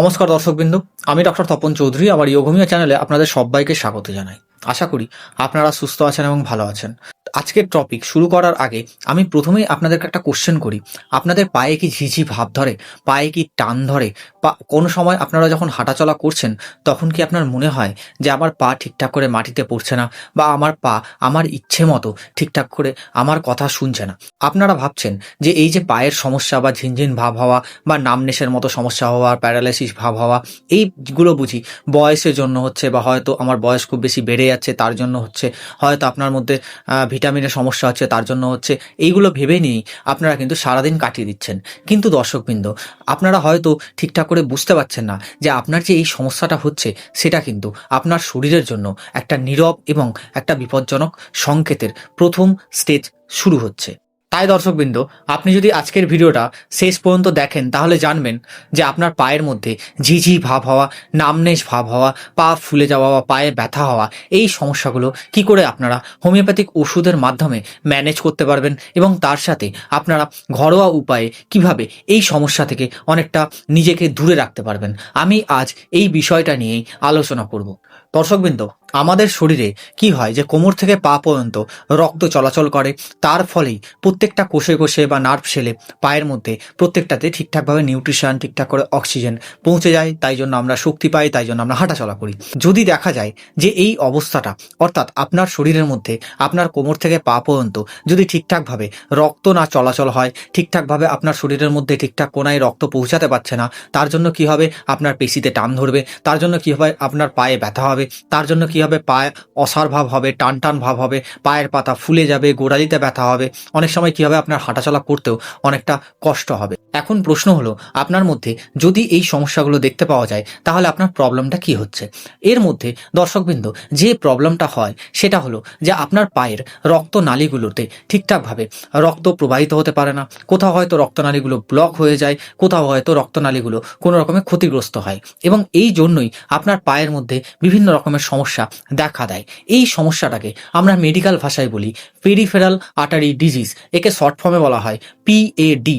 নমস্কার দর্শকবৃন্দ, আমি ডক্টর তপন চৌধুরী, আমার ইয়োগমিয়া চ্যানেলে আপনাদের সবাইকে স্বাগত জানাই। আশা করি আপনারা সুস্থ আছেন এবং ভালো আছেন। আজকের টপিক শুরু করার আগে আমি প্রথমেই আপনাদেরকে একটা কোশ্চেন করি। আপনাদের পায়ে কি ঝিঝি ভাব ধরে? পায়ে কি টান ধরে? বা কোনো সময় আপনারা যখন হাঁটাচলা করছেন তখন কি আপনার মনে হয় যে আমার পা ঠিকঠাক করে মাটিতে পড়ছে না? বা আমার পা আমার ইচ্ছে মতো ঠিকঠাক করে আমার কথা শুনছে না? আপনারা ভাবছেন যে এই যে পায়ের সমস্যা বা ঝিনঝিন ভাব হওয়া বা নামনেশের মতো সমস্যা হওয়া প্যারালাইসিস ভাব হওয়া এইগুলো বুঝি বয়সের জন্য হচ্ছে বা হয়তো আমার বয়স খুব বেশি বেড়ে যাচ্ছে তার জন্য হচ্ছে হয়তো আপনার মধ্যে আহ, ভিটামিনের সমস্যা হচ্ছে, তার জন্য হচ্ছে এইগুলো ভেবে নিয়েই আপনারা কিন্তু সারাদিন কাটিয়ে দিচ্ছেন। কিন্তু দর্শকবৃন্দ, আপনারা হয়তো ঠিকঠাক করে বুঝতে পারছেন না যে আপনার যে এই সমস্যাটা হচ্ছে, সেটা কিন্তু আপনার শরীরের জন্য একটা নীরব এবং একটা বিপজ্জনক সংকেতের প্রথম স্টেজ শুরু হচ্ছে। তাই দর্শকবৃন্দ, আপনি যদি আজকের ভিডিওটা শেষ পর্যন্ত দেখেন, তাহলে জানবেন যে আপনার পায়ের মধ্যে ঝিঝি ভাব হওয়া নামনেশ ভাব হওয়া, পা ফুলে যাওয়া বা পায়ে ব্যথা হওয়া, এই সমস্যাগুলো কি করে আপনারা হোমিওপ্যাথিক ওষুধের মাধ্যমে ম্যানেজ করতে পারবেন এবং তার সাথে আপনারা ঘরোয়া উপায়ে কীভাবে এই সমস্যা থেকে অনেকটা নিজেকে দূরে রাখতে পারবেন? আমি আজ এই বিষয়টা নিয়েই আলোচনা করব। দর্শকবৃন্দ আমাদের শরীরে কি হয় যে কোমর থেকে পা পর্যন্ত রক্ত চলাচল করে, তার ফলেই প্রত্যেকটা কোষে কোষে বা নার্ভ সেলে পায়ের মধ্যে প্রত্যেকটাতে ঠিকঠাকভাবে নিউট্রিশন ঠিকঠাক করে অক্সিজেন পৌঁছে যায়, তাই জন্য আমরা শক্তি পাই, তাই জন্য আমরা হাঁটাচলা করি। যদি দেখা যায় যে এই অবস্থাটা, অর্থাৎ আপনার শরীরের মধ্যে আপনার কোমর থেকে পা পর্যন্ত যদি ঠিকঠাকভাবে রক্ত না চলাচল হয়, ঠিকঠাকভাবে আপনার শরীরের মধ্যে ঠিকঠাক কোনায় রক্ত পৌঁছাতে পারছে না, তার জন্য কি হবে? আপনার পেশিতে টান ধরবে, তার জন্য কি হবে? আপনার পায়ে ব্যথা হবে, তার জন্য কি হবে পায়ে অসার ভাব হবে টান টান ভাব হবে, পায়ের পাতা ফুলে যাবে, গোড়ালিতে ব্যথা হবে, অনেক সময় কি হবে আপনার হাঁটাচলা করতেও অনেকটা কষ্ট হবে। এখন প্রশ্ন হলো, আপনার মধ্যে যদি এই সমস্যাগুলো দেখতে পাওয়া যায়, তাহলে আপনার প্রবলেমটা কি হচ্ছে? এর মধ্যে, দর্শকবৃন্দ, যে প্রবলেমটা হয়, সেটা হলো যে আপনার পায়ের রক্ত নালীগুলোতে ঠিকঠাকভাবে রক্ত প্রবাহিত হতে পারে না। কোথাও হয়তো রক্তনালীগুলো ব্লক হয়ে যায়, কোথাও হয়তো রক্তনালীগুলো কোনো রকমের ক্ষতিগ্রস্ত হয়। এবং এই জন্যই আপনার পায়ের মধ্যে বিভিন্ন রকমের সমস্যা দেখা দেয়। এই সমস্যাটাকে আমরা মেডিকেল ভাষায় বলি পেরিফেরাল আটারি ডিজিজ একে শর্ট ফর্মে বলা হয় পিএডি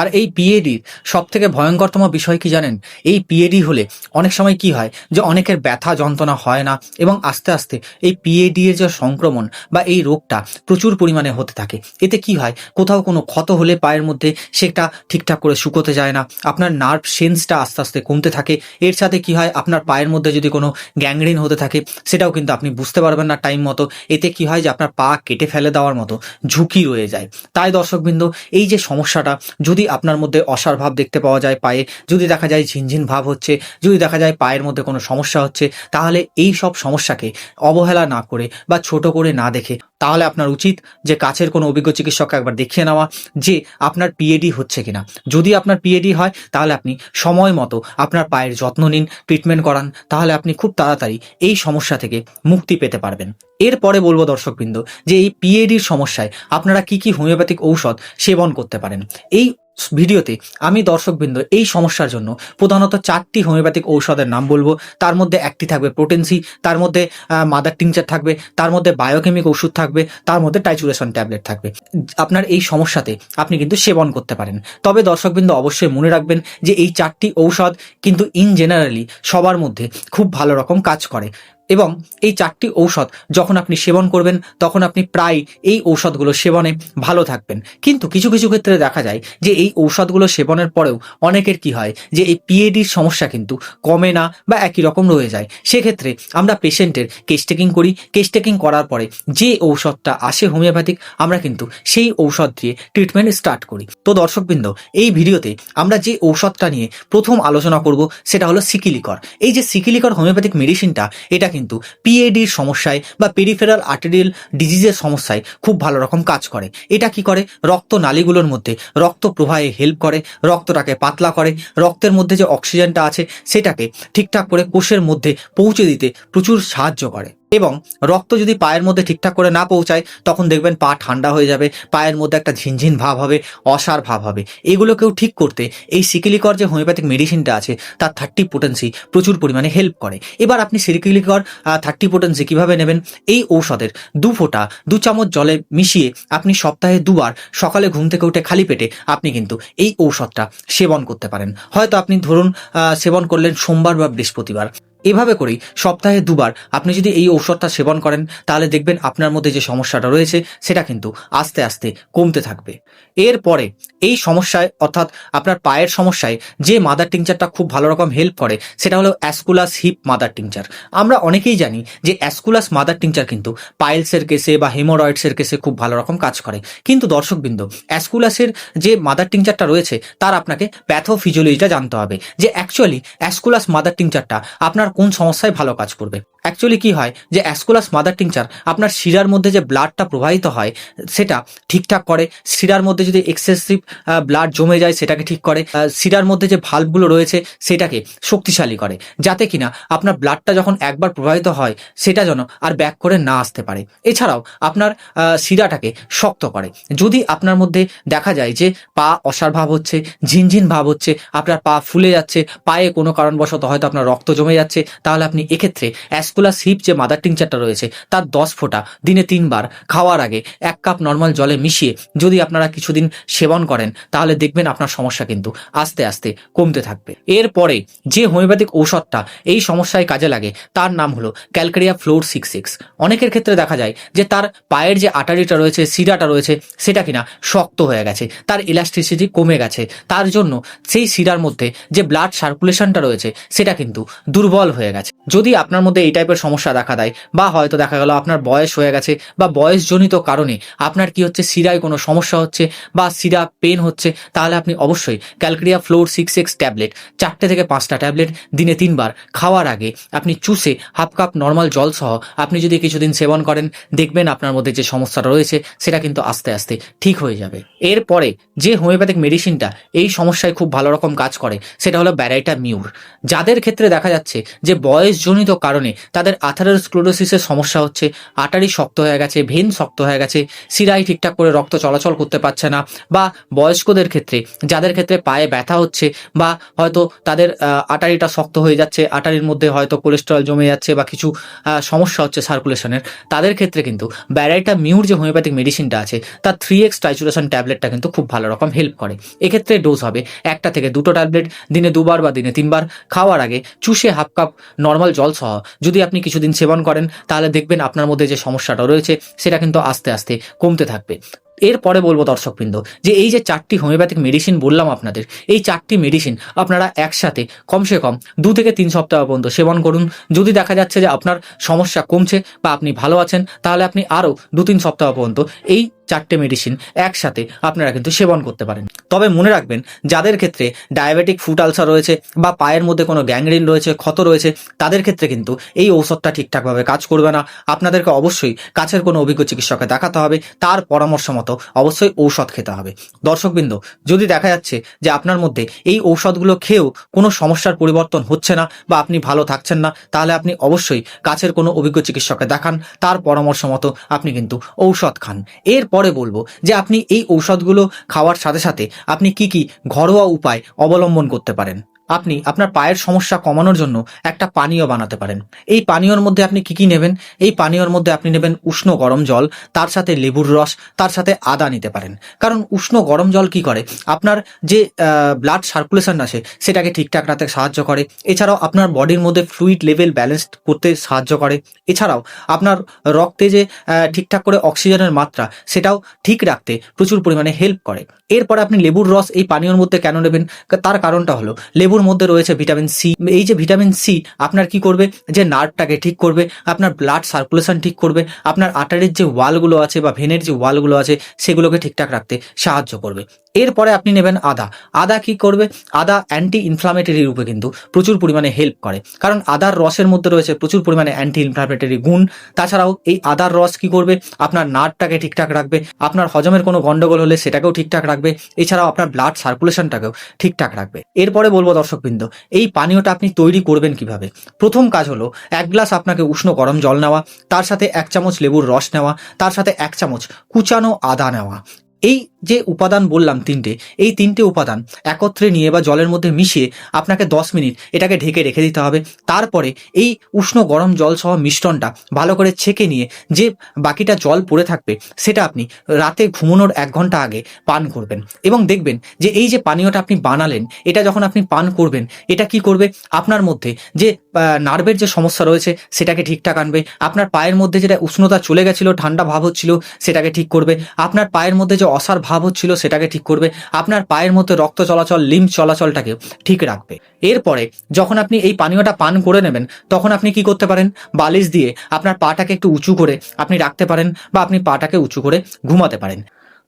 আর এই পিএডির সব থেকে ভয়ঙ্করতম বিষয় কি জানেন? এই পিএডি হলে অনেক সময় কি হয় যে অনেকের ব্যথা, যন্ত্রণা হয় না এবং আস্তে আস্তে এই পিএডি এর যে সংক্রমণ বা এই রোগটা প্রচুর পরিমাণে হতে থাকে। এতে কি হয়? কোথাও কোনো ক্ষত হলে পায়ের মধ্যে সেটা ঠিকঠাক করে শুকোতে যায় না, আপনার নার্ভ সেন্সটা আস্তে আস্তে কমতে থাকে। এর সাথে কি হয়? আপনার পায়ের মধ্যে যদি কোনো গ্যাংগ্রিন হতে থাকে, সেটাও কিন্তু আপনি বুঝতে পারবেন না টাইম মতো। এতে কি হয়? যে আপনার পা কেটে ফেলে দেওয়ার মতো ঝুঁকি রয়ে যায়। তাই দর্শকবৃন্দ, এই যে সমস্যাটা যদি আপনার মধ্যে অসার ভাব দেখতে পাওয়া যায় পায়ে। যদি দেখা যায় ঝিনঝিন ভাব হচ্ছে, যদি দেখা যায় পায়ের মধ্যে কোনো সমস্যা হচ্ছে, তাহলে এই সব সমস্যাকে অবহেলা না করে বা ছোট করে না দেখে তাহলে আপনার উচিত যে কাছের কোনো অভিজ্ঞ চিকিৎসককে একবার দেখিয়ে নেওয়া যে আপনার পিএডি হচ্ছে কিনা। যদি আপনার পিএডি হয়, তাহলে আপনি সময় মতো আপনার পায়ের যত্ন নিন ট্রিটমেন্ট করান, তাহলে আপনি খুব তাড়াতাড়ি এই সমস্যা থেকে মুক্তি পেতে পারবেন। এরপরে বলব দর্শকবৃন্দ, যে এই পিএডির সমস্যায় আপনারা কি কি হোমিওপ্যাথিক ঔষধ সেবন করতে পারেন। এই ভিডিওতে আমি দর্শকবৃন্দ এই সমস্যার জন্য প্রধানত চারটি হোমিওপ্যাথিক ঔষধের নাম বলব। তার মধ্যে একটি থাকবে প্রোটেন্সি তার মধ্যে মাদার টিংচার থাকবে, তার মধ্যে বায়োকেমিক ওষুধ থাকবে তার মধ্যে টাইচুরেশন ট্যাবলেট থাকবে। আপনার এই সমস্যাতে আপনি কিন্তু সেবন করতে পারেন। তবে দর্শকবৃন্দ অবশ্যই মনে রাখবেন যে এই চারটি ঔষধ কিন্তু ইন জেনারেলি সবার মধ্যে খুব ভালো রকম কাজ করে। এবং এই চারটি ঔষধ যখন আপনি সেবন করবেন, তখন আপনি প্রায় এই ঔষধগুলো সেবনে ভালো থাকবেন। কিন্তু কিছু কিছু ক্ষেত্রে দেখা যায় যে এই ঔষধগুলো সেবনের পরেও অনেকের কি হয় যে এই পিএডির সমস্যা কিন্তু কমে না বা একই রকম রয়ে যায়। সেক্ষেত্রে আমরা পেশেন্টের কেস টেকিং করি। কেস টেকিং করার পরে যে ঔষধটা আসে হোমিওপ্যাথিক, আমরা কিন্তু সেই ঔষধ দিয়ে ট্রিটমেন্ট স্টার্ট করি। তো দর্শকবৃন্দ, এই ভিডিওতে আমরা যে ঔষধটা নিয়ে প্রথম আলোচনা করব, সেটা হলো সিকিলিকর। এই যে সিকিলিকর হোমিওপ্যাথিক মেডিসিনটা এটা পিএডির সমস্যায় বা পেরিফেরাল আর্টেরিয়াল ডিজিজের সমস্যায় খুব ভালো রকম কাজ করে। এটা কি করে? রক্ত নালীগুলোর মধ্যে রক্ত প্রবাহে হেল্প করে, রক্তটাকে পাতলা করে, রক্তের মধ্যে যে অক্সিজেনটা আছে সেটাকে ঠিকঠাক করে কোষের মধ্যে পৌঁছে দিতে প্রচুর সাহায্য করে। এবং রক্ত যদি পায়ের মধ্যে ঠিকঠাক করে না পৌঁছায়, তখন দেখবেন পা ঠান্ডা হয়ে যাবে, পায়ের মধ্যে একটা ঝিনঝিন ভাব হবে, অসার ভাব হবে। এগুলোকেও ঠিক করতে এই সিকিলিকর যে হোমিওপ্যাথিক মেডিসিনটা আছে, তার থার্টি পোটেন্সি প্রচুর পরিমাণে হেল্প করে। এবার আপনি সিকিলিকর থার্টি পোটেন্সি কীভাবে নেবেন? এই ঔষধের দু ফোঁটা, দু চামচ জলে মিশিয়ে আপনি সপ্তাহে দুবার সকালে ঘুম থেকে উঠে খালি পেটে আপনি কিন্তু এই ঔষধটা সেবন করতে পারেন। হয়তো আপনি ধরুন সেবন করলেন সোমবার বা বৃহস্পতিবার। এভাবে করেই সপ্তাহে দুবার আপনি যদি এই ঔষধটা সেবন করেন, তাহলে দেখবেন আপনার মধ্যে যে সমস্যাটা রয়েছে, সেটা কিন্তু আস্তে আস্তে কমতে থাকবে। এরপরে এই সমস্যায়, অর্থাৎ আপনার পায়ের সমস্যায় যে মাদার টিংচারটা খুব ভালো রকম হেল্প করে, সেটা হলো অ্যাসকুলাস হিপ মাদার টিংচার আমরা অনেকেই জানি যে অ্যাসকুলাস মাদার টিংচার কিন্তু পাইলসের কেসে বা হেমোরয়েডসের কেসে খুব ভালো রকম কাজ করে। কিন্তু দর্শকবৃন্দ অ্যাসকুলাসের যে মাদার টিংচারটা রয়েছে, তার আপনাকে প্যাথোফিজিওলজিটা জানতে হবে যে অ্যাকচুয়ালি অ্যাসকুলাস মাদার টিংচারটা আপনার কোন সমস্যায় ভালো কাজ করবে। অ্যাকচুয়ালি কি হয়? যে অ্যাসকুলাস মাদার টিংচার আপনার শিরার মধ্যে যে ব্লাডটা প্রবাহিত হয়, সেটা ঠিকঠাক করে। শিরার মধ্যে যদি এক্সেসিভ ব্লাড জমে যায়, সেটাকে ঠিক করে। শিরার মধ্যে যে ভাল্বগুলো রয়েছে, সেটাকে শক্তিশালী করে। যাতে কিনা আপনার ব্লাডটা যখন একবার প্রবাহিত হয়, সেটা যেন আর ব্যাক করে না আসতে পারে। এছাড়াও আপনার শিরাটাকে শক্ত করে। যদি আপনার মধ্যে দেখা যায় যে পা অসার ভাব হচ্ছে, ঝিনঝিন ভাব হচ্ছে, আপনার পা ফুলে যাচ্ছে, পায়ে কোনো কারণবশত হয়তো আপনার রক্ত জমে যাচ্ছে, তাহলে আপনি এক্ষেত্রে অ্যাসকুলাস হিপ যে মাদার টিংচারটা রয়েছে, তার দশ ফোঁটা দিনে তিনবার খাওয়ার আগে এক কাপ নর্মাল জলে মিশিয়ে যদি আপনারা কিছুদিন সেবন করেন, তাহলে দেখবেন আপনার সমস্যা কিন্তু আস্তে আস্তে কমতে থাকবে। এরপরে যে হোমিওপ্যাথিক ঔষধটা এই সমস্যায় কাজে লাগে, তার নাম হলো ক্যালকেরিয়া ফ্লোর সিক্স সিক্স। অনেকের ক্ষেত্রে দেখা যায় যে তার পায়ের যে আটারিটা রয়েছে শিরাটা রয়েছে, সেটা কিনা শক্ত হয়ে গেছে, তার ইলাস্টিসিটি কমে গেছে, তার জন্য সেই শিরার মধ্যে যে ব্লাড সার্কুলেশনটা রয়েছে, সেটা কিন্তু দুর্বল হয়ে গেছে। যদি আপনার মধ্যে এই টাইপের সমস্যা দেখা দেয়, বা হয়তো দেখা গেল আপনার বয়স হয়ে গেছে, বা বয়সজনিত কারণে আপনার কি হচ্ছে শিরায় কোনো সমস্যা হচ্ছে, বা শিরা পেন হচ্ছে, তাহলে আপনি অবশ্যই calcarea fluor six X tablet চারটে থেকে পাঁচটা ট্যাবলেট দিনে তিনবার খাওয়ার আগে আপনি চুষে হাফ কাপ নর্মাল জল সহ আপনি যদি কিছুদিন সেবন করেন, দেখবেন আপনার মধ্যে যে সমস্যাটা রয়েছে, সেটা কিন্তু আস্তে আস্তে ঠিক হয়ে যাবে। এরপরে যে হোমিওপ্যাথিক মেডিসিনটা এই সমস্যায় খুব ভালো রকম কাজ করে, সেটা হলো ব্যারাইটা মিউর যাদের ক্ষেত্রে দেখা যাচ্ছে যে বয়সজনিত কারণে তাদের আথারোস্ক্লোরোসিসের সমস্যা হচ্ছে। আটারি শক্ত হয়ে গেছে, ভেন শক্ত হয়ে গেছে, শিরায় ঠিকঠাক করে রক্ত চলাচল করতে পারছে না বা বয়স্কদের ক্ষেত্রে, যাদের ক্ষেত্রে পায়ে ব্যথা হচ্ছে বা হয়তো তাদের আটারিটা শক্ত হয়ে যাচ্ছে, আটারির মধ্যে হয়তো কোলেস্টেরল জমে যাচ্ছে বা কিছু সমস্যা হচ্ছে সার্কুলেশনের তাদের ক্ষেত্রে কিন্তু ব্যারাইটা মিউর যে হোমিওপ্যাথিক মেডিসিনটা আছে, তার থ্রি এক্স টাইচুরেশন ট্যাবলেটটা কিন্তু খুব ভালো রকম হেল্প করে। এক্ষেত্রে ডোজ হবে একটা থেকে দুটো ট্যাবলেট দিনে দুবার বা দিনে তিনবার, খাওয়ার আগে চুষে হাফ কাপ নর্মাল জল সহ যদি আপনি কিছুদিন সেবন করেন, তাহলে দেখবেন আপনার মধ্যে যে সমস্যাটা রয়েছে, সেটা কিন্তু আস্তে আস্তে কমতে থাকবে। এরপরে বলব দর্শকবৃন্দ, যে এই যে চারটি হোমিওপ্যাথিক মেডিসিন বললাম আপনাদের, এই চারটি মেডিসিন আপনারা একসাথে কমসে কম দু থেকে তিন সপ্তাহ পর্যন্ত সেবন করুন। যদি দেখা যাচ্ছে যে আপনার সমস্যা কমছে বা আপনি ভালো আছেন, তাহলে আপনি আরও দু তিন সপ্তাহ পর্যন্ত এই চারটে মেডিসিন একসাথে আপনারা কিন্তু সেবন করতে পারেন। তবে মনে রাখবেন, যাদের ক্ষেত্রে ডায়াবেটিক ফুট আলসার রয়েছে বা পায়ের মধ্যে কোনো গ্যাংরিন রয়েছে, ক্ষত রয়েছে, তাদের ক্ষেত্রে কিন্তু এই ঔষধটা ঠিকঠাকভাবে কাজ করবে না। আপনাদেরকে অবশ্যই কাছের কোনো অভিজ্ঞ চিকিৎসককে দেখাতে হবে, তার পরামর্শ মতো অবশ্যই ঔষধ খেতে হবে। দর্শকবৃন্দ, যদি দেখা যাচ্ছে যে আপনার মধ্যে এই ঔষধগুলো খেয়েও কোনো সমস্যার পরিবর্তন হচ্ছে না বা আপনি ভালো থাকছেন না, তাহলে আপনি অবশ্যই কাছের কোনো অভিজ্ঞ চিকিৎসককে দেখান, তার পরামর্শ মতো আপনি কিন্তু ঔষধ খান। এরপরে বলব যে আপনি এই ঔষধগুলো খাওয়ার সাথে সাথে আপনি কি কি ঘরোয়া উপায় অবলম্বন করতে পারেন। আপনি আপনার পায়ের সমস্যা কমানোর জন্য একটা পানীয় বানাতে পারেন। এই পানীয়র মধ্যে আপনি কি কি নেবেন? এই পানীয়র মধ্যে আপনি নেবেন উষ্ণ গরম জল, তার সাথে লেবুর রস, তার সাথে আদা নিতে পারেন। কারণ উষ্ণ গরম জল কি করে? আপনার যে ব্লাড সার্কুলেশন আছে সেটাকে ঠিকঠাক রাখতে সাহায্য করে। এছাড়াও আপনার বডির মধ্যে ফ্লুইড লেভেল ব্যালেন্স করতে সাহায্য করে। এছাড়াও আপনার রক্তে যে ঠিকঠাক করে অক্সিজেনের মাত্রা, সেটাও ঠিক রাখতে প্রচুর পরিমাণে হেল্প করে। এরপরে আপনি লেবুর রস এই পানীয়র মধ্যে কেন নেবেন? তার কারণটা হলো, লেবুর মধ্যে রয়েছে ভিটামিন সি এই যে ভিটামিন সি আপনার কি করবে? যে নার্ভটাকে ঠিক করবে, আপনার ব্লাড সার্কুলেশন ঠিক করবে, আপনার আটারের যে ওয়ালগুলো আছে বা ভেনের যে ওয়ালগুলো আছে, সেগুলোকে ঠিকঠাক রাখতে সাহায্য করবে। এরপরে আপনি নেবেন আদা। আদা কি করবে? আদা অ্যান্টি ইনফ্লামেটরি রূপে কিন্তু প্রচুর পরিমাণে হেল্প করে। কারণ আদার রসের মধ্যে রয়েছে প্রচুর পরিমাণে অ্যান্টি ইনফ্লামেটরি গুণ। তাছাড়াও এই আদার রস কি করবে? আপনার নার্ভটাকে ঠিকঠাক রাখবে। আপনার হজমের কোনো গন্ডগোল হলে সেটাকেও ঠিকঠাক রাখবে। এছাড়াও আপনার ব্লাড সার্কুলেশনটাকেও ঠিকঠাক রাখবে। এরপরে বলব দর্শকবৃন্দ, এই পানীয়টা আপনি তৈরি করবেন কীভাবে? প্রথম কাজ হলো এক গ্লাস আপনাকে উষ্ণ গরম জল নেওয়া, তার সাথে এক চামচ লেবুর রস নেওয়া, তার সাথে এক চামচ কুচানো আদা নেওয়া। এই যে উপাদান বললাম তিনটে, এই তিনটে উপাদান একত্রে নিয়ে বা জলের মধ্যে মিশিয়ে আপনাকে দশ মিনিট এটাকে ঢেকে রেখে দিতে হবে। তারপরে এই উষ্ণ গরম জল সহ মিশ্রণটা ভালো করে ছেঁকে নিয়ে যে বাকিটা জল পড়ে থাকবে সেটা আপনি রাতে ঘুমানোর এক ঘণ্টা আগে পান করবেন। এবং দেখবেন যে এই যে পানীয়টা আপনি বানালেন, এটা যখন আপনি পান করবেন, এটা কি করবে? আপনার মধ্যে যে নার্ভের যে সমস্যা রয়েছে সেটাকে ঠিকঠাক আনবে। আপনার পায়ের মধ্যে যেটা উষ্ণতা চলে গেছিল, ঠান্ডা ভাব হচ্ছিল, সেটাকে ঠিক করবে। আপনার পায়ের মধ্যে যে অসার ভাব হচ্ছিল সেটাকে ঠিক করবে। আপনার পায়ের মধ্যে রক্ত চলাচল লিম চলাচলটাকে ঠিক রাখবে। এরপরে যখন আপনি এই পানীয়টা পান করে নেবেন, তখন আপনি কি করতে পারেন? বালিশ দিয়ে আপনার পাটাকে একটু উঁচু করে আপনি রাখতে পারেন বা আপনি পাটাকে উঁচু করে ঘুমাতে পারেন।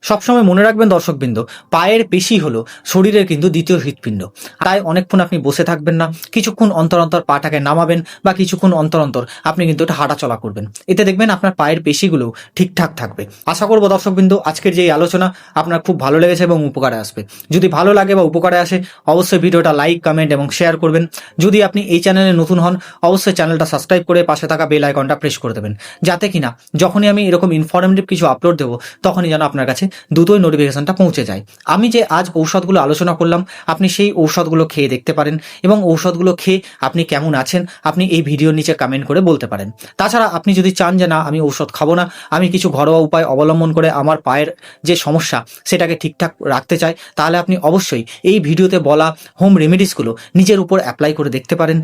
সবসময় মনে রাখবেন দর্শকবৃন্দ, পায়ের পেশি হলো শরীরের কিন্তু দ্বিতীয় হৃৎপিণ্ড। তাই অনেকক্ষণ আপনি বসে থাকবেন না, কিছুক্ষণ অন্তর অন্তর পাটাকে নামাবেন বা কিছুক্ষণ অন্তর অন্তর আপনি কিন্তু এটা হাঁটা চলা করবেন। এতে দেখবেন আপনার পায়ের পেশিগুলো ঠিকঠাক থাকবে। আশা করব দর্শকবৃন্দ, আজকের যে এই আলোচনা আপনার খুব ভালো লেগেছে এবং উপকারে আসবে। যদি ভালো লাগে বা উপকারে আসে, অবশ্যই ভিডিওটা লাইক, কমেন্ট এবং শেয়ার করবেন। যদি আপনি এই চ্যানেলে নতুন হন, অবশ্যই চ্যানেলটা সাবস্ক্রাইব করে পাশে থাকা বেল আইকনটা প্রেস করে দেবেন। যাতে কিনা যখনই আমি এরকম ইনফরমেটিভ কিছু আপলোড দেবো, তখনই যেন আপনার কাছে দ্রুতই নোটিফিকেশনটা পৌঁছে যায়। আমি যে আজ ঔষধগুলো আলোচনা করলাম, আপনি সেই ঔষধগুলো খেয়ে দেখতে পারেন এবং ঔষধগুলো খেয়ে আপনি কেমন আছেন, আপনি এই ভিডিওর নিচে কমেন্ট করে বলতে পারেন। তাছাড়া আপনি যদি চান যে না, আমি ঔষধ খাব না, আমি কিছু ঘরোয়া উপায় অবলম্বন করে আমার পায়ের যে সমস্যা, সেটাকে ঠিকঠাক রাখতে চাই, তাহলে আপনি অবশ্যই এই ভিডিওতে বলা হোম রেমেডিসগুলো নিজের উপর অ্যাপ্লাই করে দেখতে পারেন।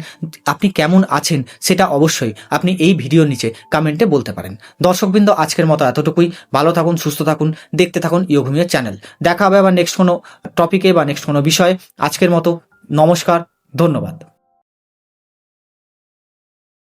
আপনি কেমন আছেন, সেটা অবশ্যই আপনি এই ভিডিওর নিচে কমেন্টে বলতে পারেন। দর্শকবৃন্দ, আজকের মতো এতটুকুই। ভালো থাকুন, সুস্থ থাকুন। দেখতে থাকুন ইয়োঘুমিয়ার চ্যানেল। দেখা হবে আবার নেক্সট কোনো টপিকে বা নেক্সট কোনো বিষয়ে। আজকের মতো নমস্কার, ধন্যবাদ।